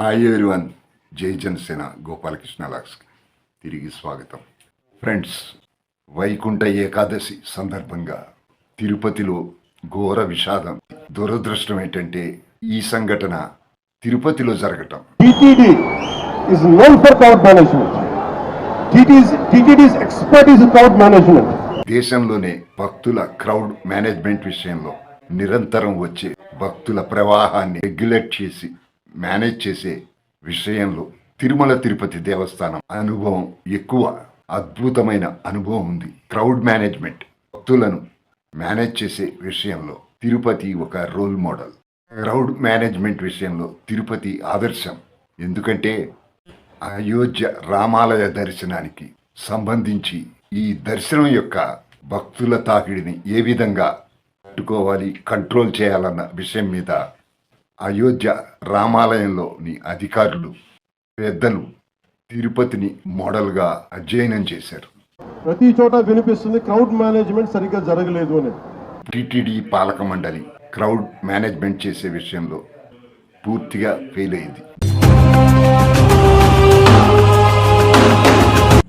Hi everyone జై జనసేన గోపాలకృష్ణ లాక్స్కి తిరిగి స్వాగతం ఫ్రెండ్స్ వైకుంఠ ఏకాదశి సందర్భంగా తిరుపతిలో ఘోర విషాదం దురదృష్టం ఏంటంటే ఈ సంఘటన తిరుపతిలో జరగటం TTD is known for crowd management. TTD's, TTD's expert is crowd management. దేశంలోనే భక్తుల క్రౌడ్ మేనేజ్మెంట్ విషయంలో నిరంతరం వచ్చే భక్తుల ప్రవాహాన్ని రెగ్యులేట్ చేసి మేనేజ్ చేసే విషయంలో తిరుమల తిరుపతి దేవస్థానం అనుభవం ఎక్కువ అద్భుతమైన అనుభవం ఉంది. క్రౌడ్ మేనేజ్మెంట్ భక్తులను మేనేజ్ చేసే విషయంలో తిరుపతి ఒక రోల్ మోడల్ క్రౌడ్ మేనేజ్మెంట్ విషయంలో తిరుపతి ఆదర్శం. ఎందుకంటే అయోధ్య రామాలయ దర్శనానికి సంబంధించి ఈ దర్శనం యొక్క భక్తుల తాకిడిని ఏ విధంగా పట్టుకోవాలి కంట్రోల్ చేయాలన్న విషయం మీద అయోధ్య రామాలయంలోని అధికారులు పెద్దలు తిరుపతిని మోడల్గా అధ్యయనం చేశారు. ప్రతి చోట వినిపిస్తుంది క్రౌడ్ మేనేజ్మెంట్ సరిగ్గా జరగలేదు అని. టిటిడి పాలక మండలి క్రౌడ్ మేనేజ్మెంట్ చేసే విషయంలో పూర్తిగా ఫెయిల్ అయింది.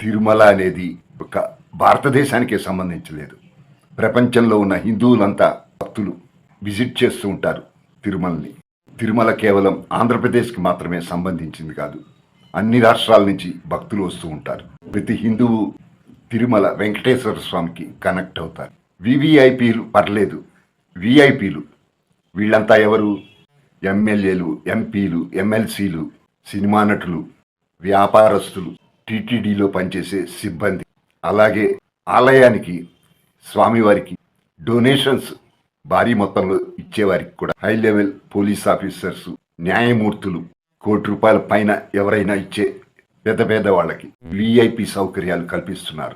తిరుమల అనేది ఒక భారతదేశానికే సంబంధించలేదు. ప్రపంచంలో ఉన్న హిందువులంతా భక్తులు విజిట్ చేస్తూ ఉంటారు తిరుమలని. తిరుమల కేవలం ఆంధ్రప్రదేశ్కి మాత్రమే సంబంధించింది కాదు. అన్ని రాష్ట్రాల నుంచి భక్తులు వస్తూ ఉంటారు. ప్రతి హిందువు తిరుమల వెంకటేశ్వర స్వామికి కనెక్ట్ అవుతారు. వివిఐపీలు పర్లేదు. విఐపీలు. వీళ్ళంతా ఎవరు? ఎమ్మెల్యేలు ఎంపీలు ఎమ్మెల్సీలు సినిమా నటులు వ్యాపారస్తులు టీటీడీలో పనిచేసే సిబ్బంది. అలాగే ఆలయానికి స్వామివారికి డొనేషన్స్ భారీ మొత్తంలో ఇచ్చేవారికి కూడా హై లెవెల్ పోలీస్ ఆఫీసర్స్ న్యాయమూర్తులు కోటి రూపాయల పైన ఎవరైనా ఇచ్చే పెద్ద పేద వాళ్ళకి విఐపి సౌకర్యాలు కల్పిస్తున్నారు.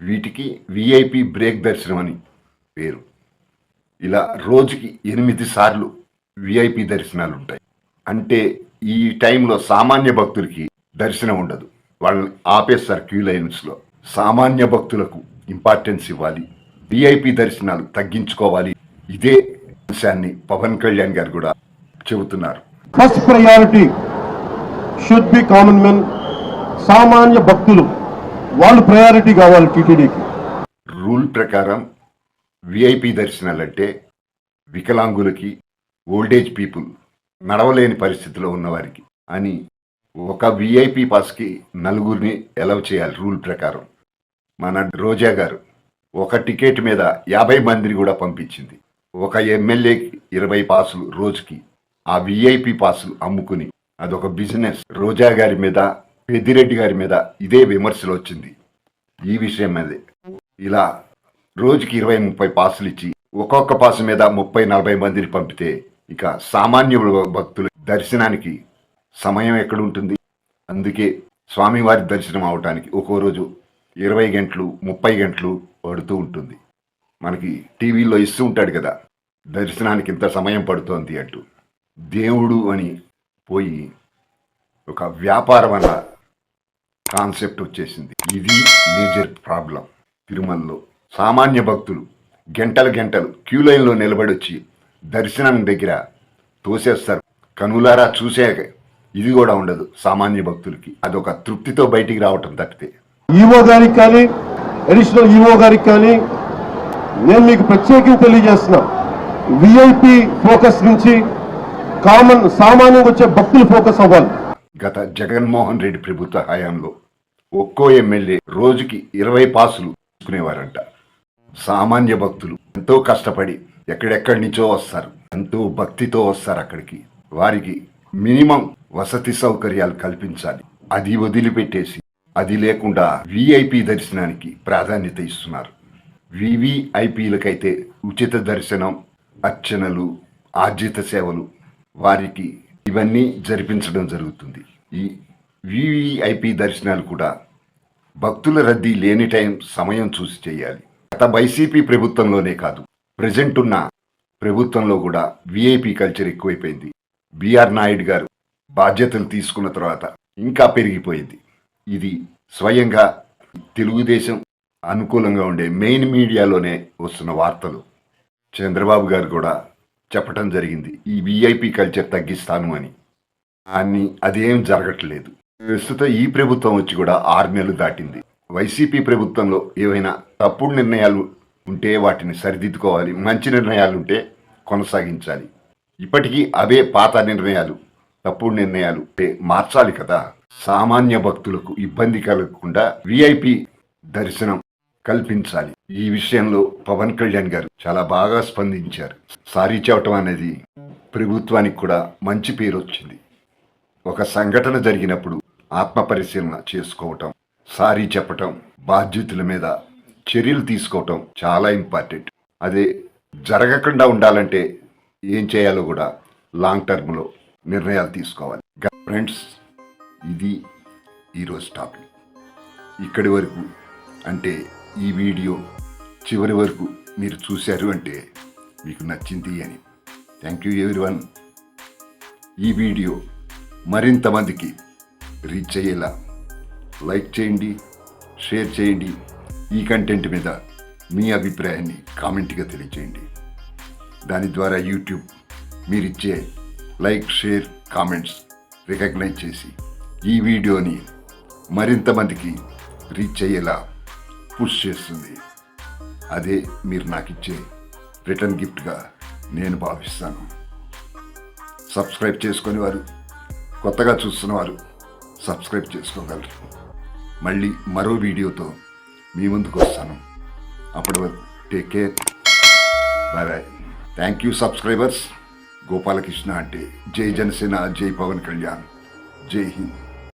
వీటికి విఐపి బ్రేక్ దర్శనం అని పేరు. ఇలా రోజుకి ఎనిమిది సార్లు విఐపి దర్శనాలు ఉంటాయి. అంటే ఈ టైంలో సామాన్య భక్తులకి దర్శనం ఉండదు. వాళ్ళని ఆపేస్తారు క్యూ లైన్స్లో. సామాన్య భక్తులకు ఇంపార్టెన్స్ ఇవ్వాలి. విఐపి దర్శనాలు తగ్గించుకోవాలి. ఇదే అంశాన్ని పవన్ కళ్యాణ్ గారు కూడా చెబుతున్నారు. First priority should be common men సామాన్య భక్తులు. వాళ్ళు ప్రయారిటీ కావాలి టీటీడీకి. రూల్ ప్రకారం విఐపి దర్శనాలంటే వికలాంగులకి ఓల్డేజ్ పీపుల్ నడవలేని పరిస్థితిలో ఉన్నవారికి అని ఒక విఐపి పాస్కి నలుగురిని ఎలవ్ చేయాలి రూల్ ప్రకారం. మన రోజా గారు ఒక టికెట్ మీద యాభై మందిని కూడా పంపించింది. ఒక ఎమ్మెల్యేకి ఇరవై పాసులు రోజుకి ఆ విఐపి పాసులు అమ్ముకుని అదొక బిజినెస్. రోజా గారి మీద పెద్దిరెడ్డి గారి మీద ఇదే విమర్శలు వచ్చింది. ఈ విషయం మీదే ఇలా రోజుకి ఇరవై ముప్పై పాసులు ఇచ్చి ఒక్కొక్క పాసు మీద ముప్పై నలభై మందిని పంపితే ఇక సామాన్య భక్తుల దర్శనానికి సమయం ఎక్కడుంటుంది? అందుకే స్వామివారి దర్శనం అవటానికి ఒక్కో రోజు ఇరవై గంటలు ముప్పై గంటలు పడుతూ ఉంటుంది. మనకి టీవీలో ఇస్తూ ఉంటాడు కదా దర్శనానికి ఇంత సమయం పడుతోంది అంటూ. దేవుడు అని పోయి ఒక వ్యాపారం అన్న కాన్సెప్ట్ వచ్చేసింది. ఇది మేజర్ ప్రాబ్లం. తిరుమలలో సామాన్య భక్తులు గంటలు గంటలు క్యూ లైన్లో నిలబడి వచ్చి దర్శనం దగ్గర తోసేస్తారు. కనులారా చూసే ఇది కూడా ఉండదు సామాన్య భక్తులకి. అదొక తృప్తితో బయటికి రావటం తప్పితే. ఈఓ గారికి కానీ అడిషనల్ ఈఓ గారికి కానీ నేను మీకు ప్రత్యేకంగా తెలియజేస్తున్నా విఐపి ఫోకస్ నుంచి కామన్ సామాన్యంగా వచ్చే భక్తులు ఫోకస్ అవ్వాలి. గత జగన్మోహన్ రెడ్డి ప్రభుత్వ హయాంలో ఒక్కో ఎమ్మెల్యే రోజుకి ఇరవై పాసులు తీసుకునేవారంట. సామాన్య భక్తులు ఎంతో కష్టపడి ఎక్కడెక్కడి నుంచో వస్తారు. ఎంతో భక్తితో వస్తారు అక్కడికి. వారికి మినిమం వసతి సౌకర్యాలు కల్పించాలి. అది వదిలిపెట్టేసి అది లేకుండా విఐపి దర్శనానికి ప్రాధాన్యత ఇస్తున్నారు. వివిఐపీలకైతే ఉచిత దర్శనం అర్చనలు ఆర్జిత సేవలు వారికి ఇవన్నీ జరిపించడం జరుగుతుంది. ఈ వివిఐపి దర్శనాలు కూడా భక్తుల రద్దీ లేని టైం సమయం చూసి చేయాలి. గత వైసీపీ ప్రభుత్వంలోనే కాదు ప్రజెంట్ ఉన్న ప్రభుత్వంలో కూడా విఐపి కల్చర్ ఎక్కువైపోయింది. బిఆర్ నాయుడు గారు బాధ్యతలు తీసుకున్న తర్వాత ఇంకా పెరిగిపోయింది. ఇది స్వయంగా తెలుగుదేశం అనుకూలంగా ఉండే మెయిన్ మీడియాలోనే వస్తున్న వార్తలు. చంద్రబాబు గారు కూడా చెప్పటం జరిగింది. ఈ విఐపి కల్చర్ తగ్గిస్తాను అని. అని అదేం జరగట్లేదు. ప్రస్తుతం ఈ ప్రభుత్వం వచ్చి కూడా ఆరు నెలలు దాటింది. వైసీపీ ప్రభుత్వంలో ఏవైనా తప్పుడు నిర్ణయాలు ఉంటే వాటిని సరిదిద్దుకోవాలి. మంచి నిర్ణయాలు ఉంటే కొనసాగించాలి. ఇప్పటికీ అవే పాత నిర్ణయాలు తప్పుడు నిర్ణయాలు మార్చాలి కదా. సామాన్య భక్తులకు ఇబ్బంది కలగకుండా విఐపి దర్శనం కల్పించాలి. ఈ విషయంలో పవన్ కళ్యాణ్ గారు చాలా బాగా స్పందించారు. సారీ చెప్పటం అనేది ప్రభుత్వానికి కూడా మంచి పేరు వచ్చింది. ఒక సంఘటన జరిగినప్పుడు ఆత్మ పరిశీలన చేసుకోవటం సారీ చెప్పటం బాధ్యతల మీద చర్యలు తీసుకోవటం చాలా ఇంపార్టెంట్. అదే జరగకుండా ఉండాలంటే ఏం చేయాలో కూడా లాంగ్ టర్మ్లో నిర్ణయాలు తీసుకోవాలి. ఫ్రెండ్స్ ఇది ఈరోజు టాపిక్. ఇక్కడి వరకు అంటే ఈ వీడియో చివరి వరకు మీరు చూశారు అంటే మీకు నచ్చింది అని. థ్యాంక్ యూ ఎవ్రీవన్ ఈ వీడియో మరింత మందికి రీచ్ అయ్యేలా లైక్ చేయండి షేర్ చేయండి ఈ కంటెంట్ మీద మీ అభిప్రాయాన్ని కామెంట్గా తెలియచేయండి. దాని ద్వారా యూట్యూబ్ మీరిచ్చే లైక్ షేర్ కామెంట్స్ రికగ్నైజ్ చేసి ఈ వీడియోని మరింత మందికి రీచ్ అయ్యేలా పుష్ చేస్తుంది. అదే మీరు నాకు ఇచ్చే రిటర్న్ గిఫ్ట్గా నేను భావిస్తాను. సబ్స్క్రైబ్ చేసుకుని వారు కొత్తగా చూస్తున్న వారు సబ్స్క్రైబ్ చేసుకోగలరు. మళ్ళీ మరో వీడియోతో మీ ముందుకు వస్తాను. అప్పటి వరకు take care bye bye thank you subscribers Gopalakrishna అంటే జై జనసేన జై పవన్ కళ్యాణ్. జై హింద్.